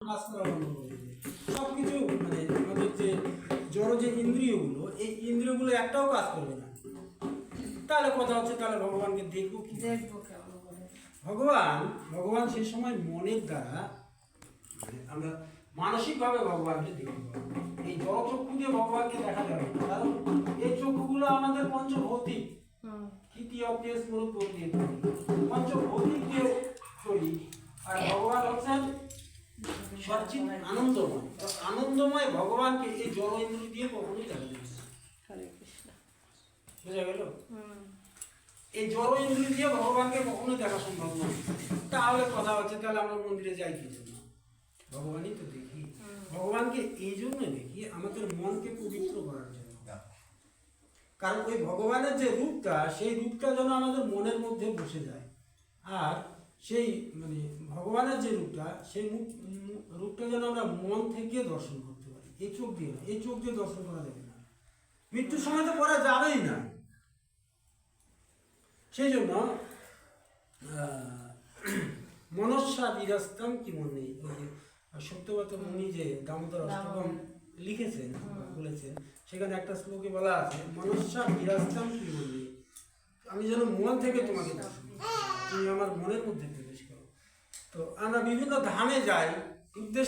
কাজ করা বন্ধ করে দেবে সব কিছু মানে আমাদের যে জড় যে ইন্দ্রিয়গুলো এই ইন্দ্রিয়গুলো একটাও কাজ করবে না। তাহলে কথা হচ্ছে তাহলে ভগবানকে দেখব কি? দেখব ভগবান ভগবান সেই সময় মনের দ্বারা মানে আমরা মানসিকভাবে ভগবানকে দেখতে পাবো এই জড় চক্ষু দিয়ে ভগবানকে দেখা যাবে কারণ এই চক্ষুগুলো আমাদের পঞ্চভৌতিক। তৃতীয় দিয়ে তৈরি পঞ্চভৌতিক দিয়ে তৈরি আর ভগবান হচ্ছেন সচিন আনন্দময় তো আনন্দময়। ভগবানকে এই জড় ইন্দ্রিয় দিয়ে কখনোই দেখা বোঝা গেল? এই জড় ইন্দ্রিয় দিয়ে ভগবানকে কখনো দেখা সম্ভব নয় তাহলে কথা হচ্ছে তাহলে আমরা মন্দিরে যাই কি জন্য? ভগবানই তো দেখি। ভগবানকে এই জন্য দেখি আমাদের মনকে পবিত্র করার জন্য। কারণ ওই ভগবানের যে রূপটা সেই রূপটা যেন আমাদের মনের মধ্যে বসে যায়। আর সেই মানে ভগবানের যে রূপটা সেই মুখ রূপটা যেন আমরা মন থেকে দর্শন করতে পারি। এই চোখ দিয়ে না এই চোখ দিয়ে দর্শন করা যাবে না। মৃত্যুর সময় তো করা যাবেই না। সেই জন্য মনস্যা বিরাস্তাম কি মনে সত্যবত মুনি যে দামোদর অষ্টকম লিখেছেন বলেছেন সেখানে একটা শ্লোকে বলা আছে মনস্যা বিরাস্তাম কি মনে আমি যেন মন থেকে তোমাকে দর্শন। তুমি আমার মনের মধ্যে প্রবেশ করো। তো আমরা বিভিন্ন ধামে যাই উদ্দেশ্য